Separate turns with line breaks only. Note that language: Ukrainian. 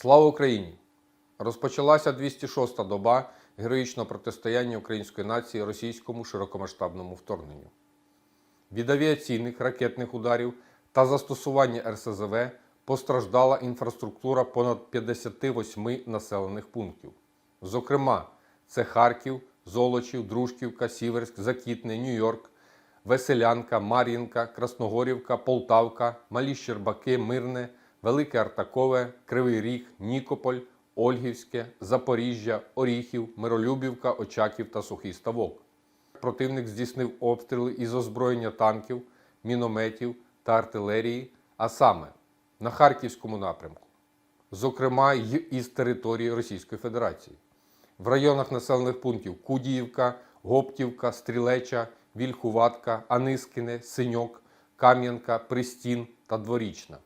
Слава Україні! Розпочалася 206-та доба героїчного протистояння української нації російському широкомасштабному вторгненню. Від авіаційних ракетних ударів та застосування РСЗВ постраждала інфраструктура понад 58 населених пунктів. Зокрема, це Харків, Золочів, Дружківка, Сіверськ, Закітне, Нью-Йорк, Веселянка, Мар'їнка, Красногорівка, Полтавка, Малі Щербаки, Мирне, Велике Артакове, Кривий Ріг, Нікополь, Ольгівське, Запоріжжя, Оріхів, Миролюбівка, Очаків та Сухий Ставок. Противник здійснив обстріли із озброєння танків, мінометів та артилерії, а саме на Харківському напрямку, зокрема й із території Російської Федерації, в районах населених пунктів Кудіївка, Гоптівка, Стрілеча, Вільхуватка, Анискине, Синьок, Кам'янка, Пристін та Дворічна.